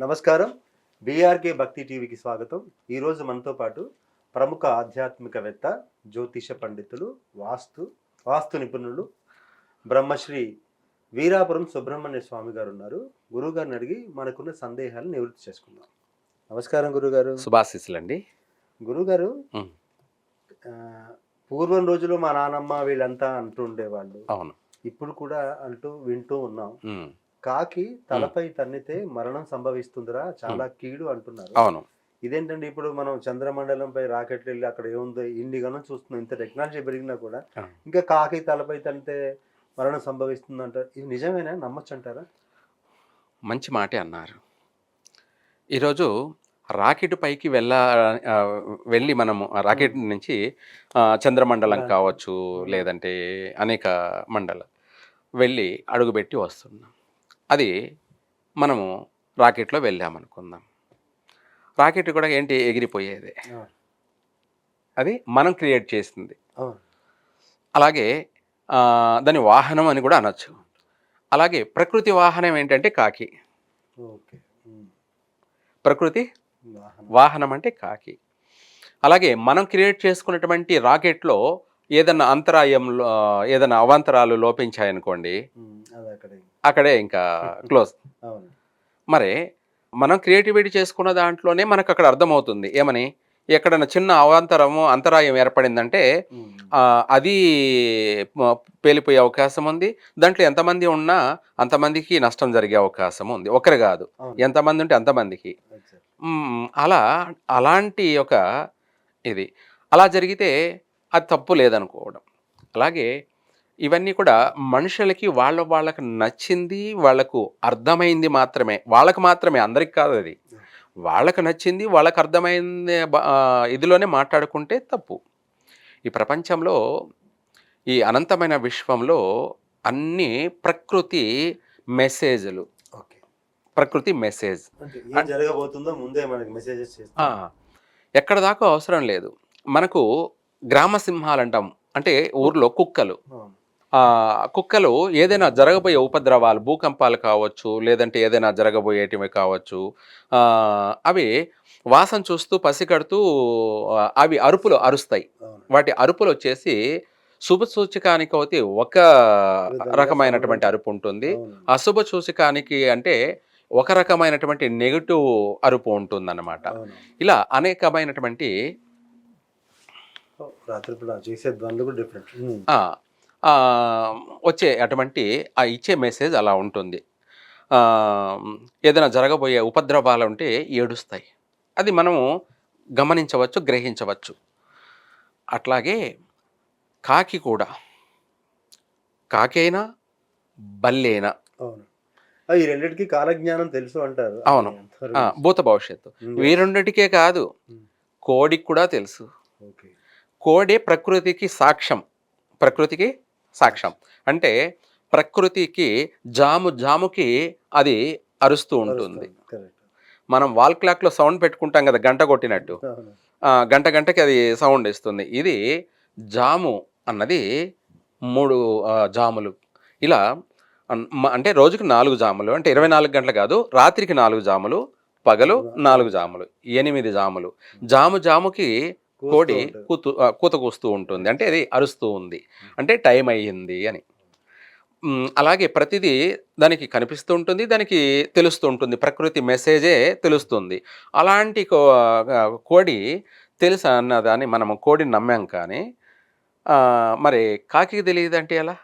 నమస్కారం. బీఆర్కే భక్తి టీవీకి స్వాగతం. ఈరోజు మనతో పాటు ప్రముఖ ఆధ్యాత్మికవేత్త జ్యోతిష పండితులు వాస్తు వాస్తు నిపుణులు బ్రహ్మశ్రీ వీరాపురం సుబ్రహ్మణ్య స్వామి గారు ఉన్నారు. గురుగారిని అడిగి మనకున్న సందేహాలు నివృత్తి చేసుకుందాం. నమస్కారం గురుగారు శుభాశీస్సులండి. గురుగారు పూర్వం రోజులు మా నానమ్మ వీళ్ళంతా అంటూ ఉండేవాళ్ళు. అవును. ఇప్పుడు కూడా అంటూ వింటూ ఉన్నాం. కాకి తలపై తన్నితే మరణం సంభవిస్తుందిరా చాలా కీడు అంటున్నారు. అవును. ఇదేంటండి ఇప్పుడు మనం చంద్రమండలంపై రాకెట్లు వెళ్ళి అక్కడ ఏముందో ఇన్ని గణం చూస్తున్నాం ఇంత టెక్నాలజీ పెరిగినా కూడా. ఇంకా కాకి తలపై తన్నితే మరణం సంభవిస్తుంది అంటారు ఇది నిజమేనా? నమ్మొచ్చు అంటారా మంచి మాటే అన్నారు. ఈరోజు రాకెట్ పైకి వెళ్ళ వెళ్ళి మనము రాకెట్ నుంచి చంద్రమండలం కావచ్చు లేదంటే అనేక మండల వెళ్ళి అడుగుపెట్టి వస్తున్నాం. అది మనము రాకెట్లో వెళ్ళామనుకుందాం. రాకెట్ కూడా ఏంటి? ఎగిరిపోయేదే. అది మనం క్రియేట్ చేసింది. అలాగే దాని వాహనం అని కూడా అనొచ్చు. అలాగే ప్రకృతి వాహనం ఏంటంటే కాకి. ప్రకృతి వాహనం. అంటే కాకి. అలాగే మనం క్రియేట్ చేసుకున్నటువంటి రాకెట్లో ఏదన్నా అంతరాయంలో ఏదైనా అవాంతరాలు లోపించాయనుకోండి అక్కడ ఇంకా క్లోజ్. మరి మనం క్రియేటివిటీ చేసుకున్న దాంట్లోనే మనకు అక్కడ అర్థమవుతుంది. ఏమని? ఎక్కడైనా చిన్న అవాంతరము అంతరాయం ఏర్పడిందంటే అది పేలిపోయే అవకాశం ఉంది. దాంట్లో ఎంతమంది ఉన్నా అంతమందికి నష్టం జరిగే అవకాశం ఉంది. ఒకరు కాదు. ఎంతమంది ఉంటే అంతమందికి. అలా అలాంటి ఒక ఇది. అలా జరిగితే అది తప్పు లేదనుకోవడం. అలాగే ఇవన్నీ కూడా మనుషులకి వాళ్ళ వాళ్ళకి నచ్చింది వాళ్ళకు అర్థమైంది మాత్రమే. వాళ్ళకి మాత్రమే అందరికి కాదు అది. వాళ్ళకు నచ్చింది వాళ్ళకు అర్థమైంది ఇదిలోనే మాట్లాడుకుంటే తప్పు. ఈ ప్రపంచంలో ఈ అనంతమైన విశ్వంలో అన్ని ప్రకృతి మెసేజ్లు. ఓకే. ప్రకృతి మెసేజ్. జరగబోతుందో ముందే మనకి మెసేజెస్ ఎక్కడ దాకా అవసరం లేదు. మనకు గ్రామ సింహాలు అంటాం. అంటే ఊర్లో కుక్కలు. కుక్కలు ఏదైనా జరగబోయే ఉపద్రవాలు భూకంపాలు కావచ్చు లేదంటే ఏదైనా జరగబోయేటివి కావచ్చు అవి వాసన చూస్తూ పసిగడుతూ ఆ, అవి అరుపులు అరుస్తాయి. వాటి అరుపులు వచ్చేసి శుభ సూచకానికి అయితే ఒక రకమైనటువంటి అరుపు ఉంటుంది. అశుభ సూచకానికి అంటే ఒక రకమైనటువంటి నెగటివ్ అరుపు ఉంటుందన్నమాట. ఇలా అనేకమైనటువంటి రాత్రిపూట చేసే ధ్వనులు కూడా డిఫరెంట్. వచ్చే అటువంటి ఆ ఇచ్చే మెసేజ్ అలా ఉంటుంది. ఏదైనా జరగబోయే ఉపద్రవాలు ఉంటే ఏడుస్తాయి. అది మనము గమనించవచ్చు గ్రహించవచ్చు. అట్లాగే కాకి కూడా. కాకి అయినా బల్లేనా ఈ రెండింటికి కాలజ్ఞానం తెలుసు అంటారు. అవును. భూత భవిష్యత్తు. ఈ రెండిటికే కాదు. కోడికి కూడా తెలుసు. ఓకే. కోడే ప్రకృతికి సాక్ష్యం. ప్రకృతికి సాక్ష్యం. అంటే ప్రకృతికి జాము జాముకి అది అరుస్తూ ఉంటుంది. మనం వాల్ క్లాక్లో సౌండ్ పెట్టుకుంటాం కదా గంట కొట్టినట్టు. గంట గంటకి అది సౌండ్ ఇస్తుంది. ఇది జాము అన్నది మూడు జాములు. ఇలా అంటే రోజుకి నాలుగు జాములు అంటే ఇరవై నాలుగు గంటలు కాదు రాత్రికి నాలుగు జాములు పగలు నాలుగు జాములు ఎనిమిది జాములు. జాము జాముకి కోడి. కూతు కూత కూస్తూ ఉంటుంది. అంటే అది అరుస్తూ ఉంది. అంటే టైం అయ్యింది అని. అలాగే ప్రతిదీ దానికి కనిపిస్తూ ఉంటుంది దానికి తెలుస్తూ ఉంటుంది. ప్రకృతి మెసేజే తెలుస్తుంది. అలాంటి కోడి తెలుసా అన్నదాన్ని మనం కోడిని నమ్మాం కానీ మరి కాకికి తెలియదంటే ఎలా?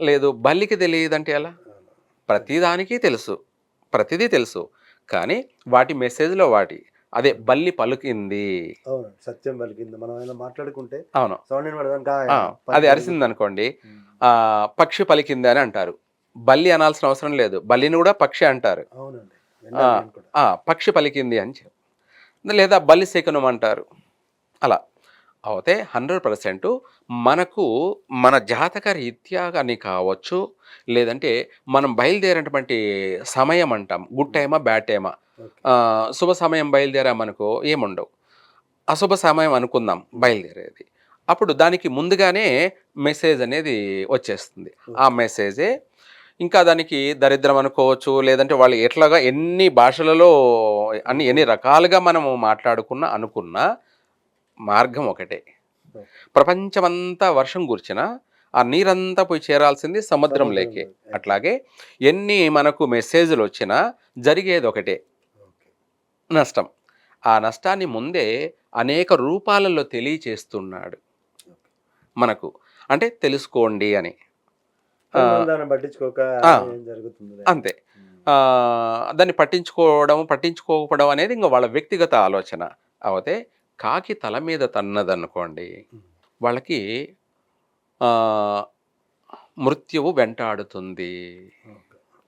లేదు బల్లికి తెలియదంటే ఎలా? అవును. ప్రతిదానికి తెలుసు. ప్రతిదీ తెలుసు. కానీ వాటి మెసేజ్లో వాటి అదే బల్లి పలుకింది. అవును సత్యం పలికింది. మనం ఏమైనా మాట్లాడుకుంటే అవును. అది అరిసింది అనుకోండి. ఆ, పక్షి పలికింది అని అంటారు. బల్లి అనాల్సిన అవసరం లేదు. బల్లిని కూడా పక్షి అంటారు. పక్షి పలికింది అని చెప్పి. లేదా బల్లి శకునం అంటారు. అలా. అయితే హండ్రెడ్ పర్సెంట్ మనకు మన జాతక రీత్యా కానీ కావచ్చు లేదంటే మనం బయలుదేరినటువంటి సమయం అంటాం. గుడ్ టైమా బ్యాడ్ టైమా. శుభ సమయం బయలుదేరామనుకో ఏముండవు. అశుభ సమయం అనుకుందాం బయలుదేరేది. అప్పుడు దానికి ముందుగానే మెసేజ్ అనేది వచ్చేస్తుంది. ఆ మెసేజే ఇంకా దానికి దరిద్రం అనుకోవచ్చు లేదంటే వాళ్ళు ఎట్లాగా ఎన్ని భాషలలో అన్ని ఎన్ని రకాలుగా మనము మాట్లాడుకున్నా అనుకున్నా మార్గం ఒకటే. ప్రపంచమంతా వర్షం కూర్చిన ఆ నీరంతా పోయి చేరాల్సింది సముద్రంలోకి అట్లాగే ఎన్ని మనకు మెసేజ్లు వచ్చినా జరిగేది ఒకటే. నష్టం. ఆ నష్టాన్ని ముందే అనేక రూపాలలో తెలియచేస్తున్నాడు. మనకు. అంటే తెలుసుకోండి అని. అంతే. దాన్ని పట్టించుకోవడం పట్టించుకోకపోవడం అనేది ఇంకా వాళ్ళ వ్యక్తిగత ఆలోచన. అయితే కాకి తల మీద తన్నదనుకోండి వాళ్ళకి మృత్యువు వెంటాడుతుంది.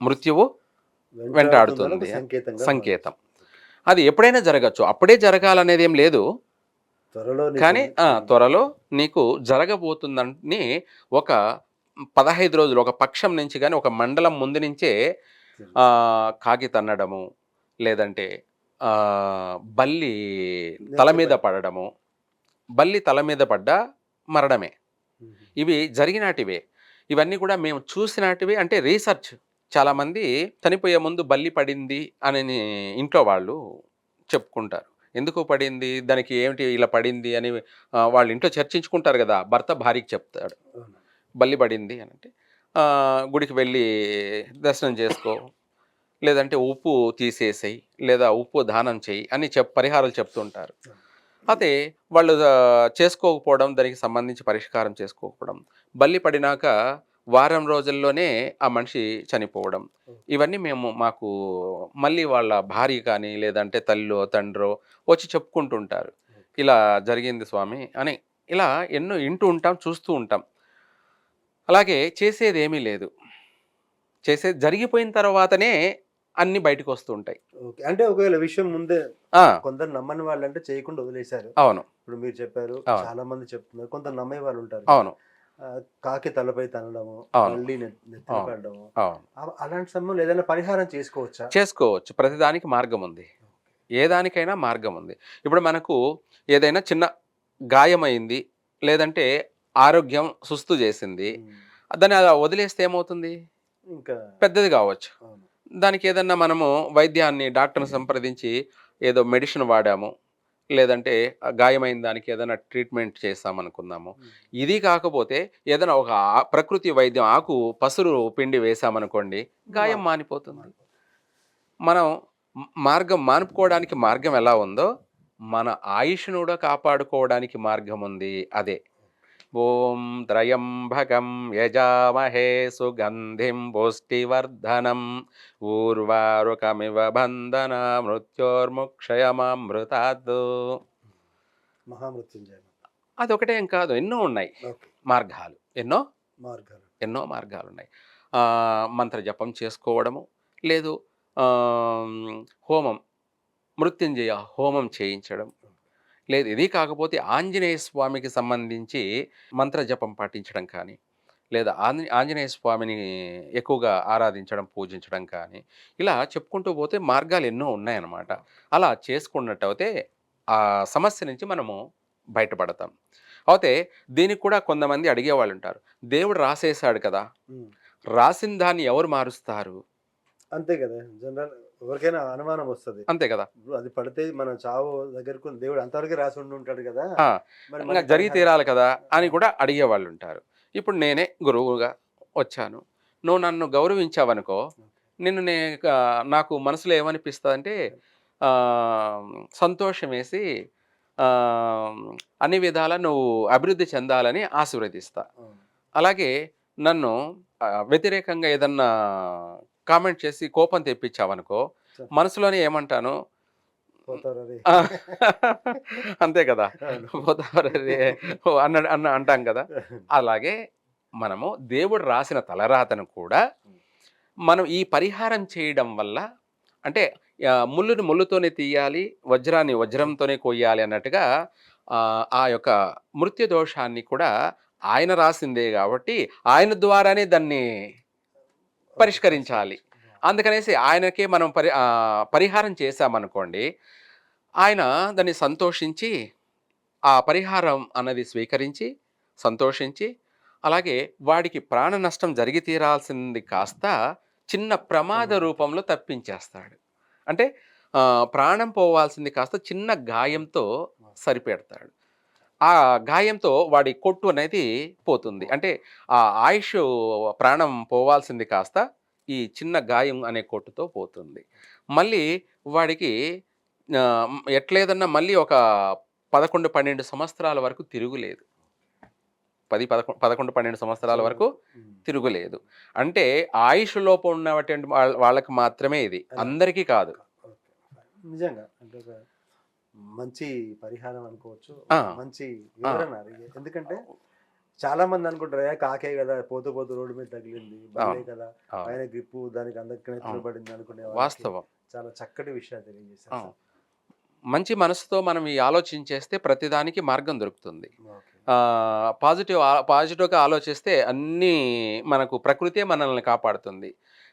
మృత్యువు వెంటాడుతుంది. సంకేతం. అది ఎప్పుడైనా జరగచ్చు. అప్పుడే జరగాలనేది ఏం లేదు. త్వరలో కానీ త్వరలో నీకు జరగబోతుందని ఒక పదహైదు రోజులు ఒక పక్షం నుంచి కానీ ఒక మండలం ముందు నుంచే కాకి తన్నడము లేదంటే బల్లి తల మీద పడడము బల్లి తల మీద పడ్డ మరణమే. ఇవి జరిగినాటివే. ఇవన్నీ కూడా మేము చూసినటివి అంటే రీసెర్చ్. చాలామంది చనిపోయే ముందు బల్లి పడింది అని ఇంట్లో వాళ్ళు చెప్పుకుంటారు. ఎందుకు పడింది? దానికి ఏమిటి ఇలా పడింది అని వాళ్ళ ఇంట్లో చర్చించుకుంటారు కదా భర్త భార్యకి చెప్తాడు. బల్లి పడింది అని అంటే గుడికి వెళ్ళి దర్శనం చేసుకో లేదంటే ఉప్పు తీసేసేయి లేదా ఉప్పు దానం చేయి అని చెప్ పరిహారాలు చెప్తుంటారు. అయితే వాళ్ళు చేసుకోకపోవడం దానికి సంబంధించి పరిష్కారం చేసుకోకపోవడం. బల్లి పడినాక వారం రోజుల్లోనే ఆ మనిషి చనిపోవడం. ఇవన్నీ మేము మాకు మళ్ళీ వాళ్ళ భార్య కానీ లేదంటే తల్లిలో తండ్రో వచ్చి చెప్పుకుంటుంటారు. ఇలా జరిగింది స్వామి అని ఇలా ఎన్నో వింటూ ఉంటాం చూస్తూ ఉంటాం. అలాగే చేసేది ఏమీ లేదు. చేసేది జరిగిపోయిన తర్వాతనే అన్ని బయటకు వస్తూ ఉంటాయి. ఓకే. అంటే ఒకవేళ విషయం ముందే కొందరు నమ్మని వాళ్ళు అంటే చేయకుండా వదిలేశారు. అవును. ఇప్పుడు మీరు చెప్పారు. చాలా మంది చెప్తున్నారు కొంత నమ్మే వాళ్ళు ఉంటారు. అవును. కాకి తలపై తనడము. మళ్ళీ అలాంటి సమయంలో ఏదైనా పరిహారం చేసుకోవచ్చా? చేసుకోవచ్చు. ప్రతిదానికి మార్గం ఉంది. ఏ దానికైనా మార్గం ఉంది. ఇప్పుడు మనకు ఏదైనా చిన్న గాయమైంది లేదంటే ఆరోగ్యం సుస్తు చేసింది. దాన్ని అలా వదిలేస్తే ఏమవుతుంది? ఇంకా పెద్దది కావచ్చు. దానికి ఏదన్నా మనము వైద్యాన్ని డాక్టర్ని సంప్రదించి ఏదో మెడిసిన్ వాడాము లేదంటే గాయమైన దానికి ఏదైనా ట్రీట్మెంట్ చేస్తామనుకుందాము. ఇది కాకపోతే ఏదైనా ఒక ప్రకృతి వైద్యం ఆకు పసురు పిండి వేసామనుకోండి గాయం మానిపోతుంది. మనం మార్గం మానుకోవడానికి మార్గం ఎలా ఉందో మన ఆయుష్ను కూడా కాపాడుకోవడానికి మార్గం ఉంది అదే. ఓం త్రయంబకం యజామహే సుగంధిం పుష్టివర్ధనం. ఊర్వారుకమివ బంధన మృత్యోర్ముక్షయమామృతాత్. మహామృత్యుంజయ అదొకటే ఏం కాదు ఎన్నో ఉన్నాయి. మార్గాలు. ఎన్నో? మార్గాలు. ఎన్నో మార్గాలు ఉన్నాయి మంత్ర జపం చేసుకోవడము లేదు హోమం మృత్యుంజయ హోమం చేయించడం లేదు. ఇది కాకపోతే ఆంజనేయ స్వామికి సంబంధించి మంత్ర జపం పాటించడం కానీ లేదా ఆంజ- ఆంజనేయ స్వామిని ఎక్కువగా ఆరాధించడం పూజించడం కానీ ఇలా చెప్పుకుంటూ పోతే మార్గాలు ఎన్నో ఉన్నాయన్నమాట. అలా చేసుకున్నట్టయితే ఆ సమస్య నుంచి మనము బయటపడతాం. అయితే దీనికి కూడా కొంతమంది అడిగేవాళ్ళు ఉంటారు దేవుడు రాసేశాడు కదా. రాసిన దాన్ని ఎవరు మారుస్తారు? అంతే కదా. జనరల్ ఎవరికైనా అనుమానం వస్తుంది. అంతే కదా. అది పడితే మనం చావు దగ్గరకు దేవుడు అంతవరకు రాసి ఉండి ఉంటాడు కదా. మరి జరిగి తీరాలి కదా అని కూడా అడిగేవాళ్ళు ఉంటారు ఇప్పుడు నేనే గురువుగా వచ్చాను. నువ్వు నన్ను గౌరవించావనుకో నిన్ను నే నాకు మనసులో ఏమనిపిస్తుంది అంటే సంతోషం వేసి అన్ని విధాల నువ్వు అభివృద్ధి చెందాలని ఆశీర్వదిస్తా. అలాగే నన్ను వ్యతిరేకంగా ఏదన్నా కామెంట్ చేసి కోపం తెప్పించావనుకో. మనసులోనే ఏమంటాను పోతారు అంతే కదా. పోతావరే అన్న అన్న అంటాం కదా అలాగే మనము దేవుడు రాసిన తలరాతను కూడా మనం ఈ పరిహారం చేయడం వల్ల అంటే ముళ్ళుని ముళ్ళుతోనే తీయాలి వజ్రాన్ని వజ్రంతోనే కొయ్యాలి అన్నట్టుగా ఆ, ఆ యొక్క మృత్యు దోషాన్ని కూడా ఆయన రాసిందే కాబట్టి ఆయన ద్వారానే దాన్ని పరిష్కరించాలి. అందుకనేసి ఆయనకే మనం పరి పరిహారం చేశామనుకోండి ఆయన దాన్ని సంతోషించి ఆ పరిహారం అన్నది స్వీకరించి సంతోషించి అలాగే వాడికి ప్రాణ నష్టం జరిగి తీరాల్సింది కాస్త చిన్న ప్రమాద రూపంలో తప్పించేస్తాడు. అంటే ప్రాణం పోవాల్సింది కాస్త చిన్న గాయంతో సరిపెడతాడు. ఆ గాయంతో వాడి కొట్టు అనేది పోతుంది. అంటే ఆ ఆయుష్ ప్రాణం పోవాల్సింది కాస్త ఈ చిన్న గాయం అనే కొట్టుతో పోతుంది. మళ్ళీ వాడికి ఎట్లేదన్నా మళ్ళీ ఒక పదకొండు పన్నెండు సంవత్సరాల వరకు తిరుగులేదు. పది పదకొండు పదకొండు పన్నెండు సంవత్సరాల వరకు. తిరుగులేదు. అంటే ఆయుష్ లోపం ఉన్నటువంటి వాళ్ళ- వాళ్ళకి మాత్రమే ఇది. అందరికీ కాదు. నిజంగా. మంచి పరిహారం అనుకోవచ్చు. మంచి వివరణ. ఎందుకంటే చాలా మంది అనుకుంటారు "ఏ, కాకే కదా పోతూ పోతూ రోడ్డు మీద తగిలింది బండే కదా ఆ, పైన గ్రిప్పు దానికి అందరికీ. పడింది అనుకునే వాస్తవం చాలా చక్కటి విషయాలు తెలియజేశారు ఆ. మంచి మనసుతో మనం ఈ ఆలోచించేస్తే ప్రతిదానికి మార్గం దొరుకుతుంది. పాజిటివ్ పాజిటివ్గా ఆలోచిస్తే అన్నీ మనకు ప్రకృతే మనల్ని కాపాడుతుంది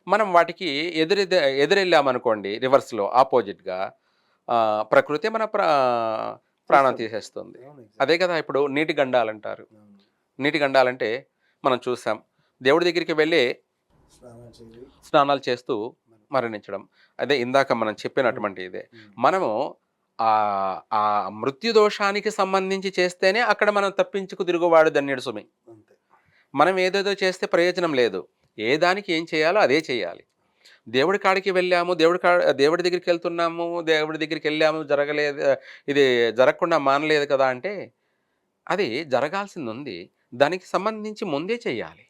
మనం వాటికి ఎదురెద ఎదురెళ్ళామనుకోండి రివర్స్లో ఆపోజిట్గా ప్రకృతే మన ప్రా ప్రాణం తీసేస్తుంది. అదే కదా ఇప్పుడు నీటి గండాలంటారు. నీటి గండాలంటే మనం చూసాం దేవుడి దగ్గరికి వెళ్ళి. స్నానాలు చేస్తూ మరణించడం. అదే ఇందాక మనం చెప్పినటువంటి ఇదే. మనము ఆ ఆ మృత్యు దోషానికి సంబంధించి చేస్తేనే అక్కడ మనం తప్పించుకు తిరుగువాడు ధన్యుడు సుమి. మనం ఏదేదో చేస్తే ప్రయోజనం లేదు. ఏ దానికి ఏం చేయాలో అదే చేయాలి. దేవుడి కాడికి వెళ్ళాము దేవుడి కా దేవుడి దగ్గరికి వెళ్తున్నాము దేవుడి దగ్గరికి వెళ్ళాము జరగలేదు ఇది జరగకుండా మానలేదు కదా అంటే అది జరగాల్సింది ఉంది దానికి సంబంధించి ముందే చేయాలి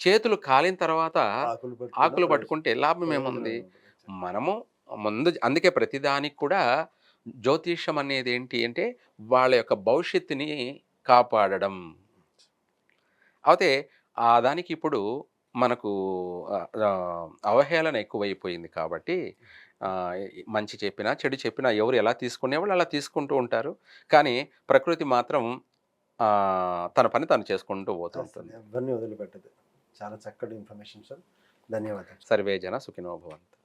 చేతులు కాలిన తర్వాత ఆకులు పట్టుకుంటే లాభం ఏముంది? మనము ముందు అందుకే ప్రతిదానికి కూడా జ్యోతిష్యం అనేది ఏంటి అంటే వాళ్ళ యొక్క భవిష్యత్తుని కాపాడడం. అయితే ఆ దానికి ఇప్పుడు మనకు అవహేళన ఎక్కువైపోయింది కాబట్టి మంచి చెప్పినా చెడు చెప్పినా ఎవరు ఎలా తీసుకునేవాళ్ళు అలా తీసుకుంటూ ఉంటారు. కానీ ప్రకృతి మాత్రం తన పని తను చేసుకుంటూ పోతుంటుంది ఎవరిని వదిలిపెట్టదు. చాలా చక్కటి ఇన్ఫర్మేషన్ సార్. ధన్యవాదాలు సర్వే జన సుఖినో భవంతు.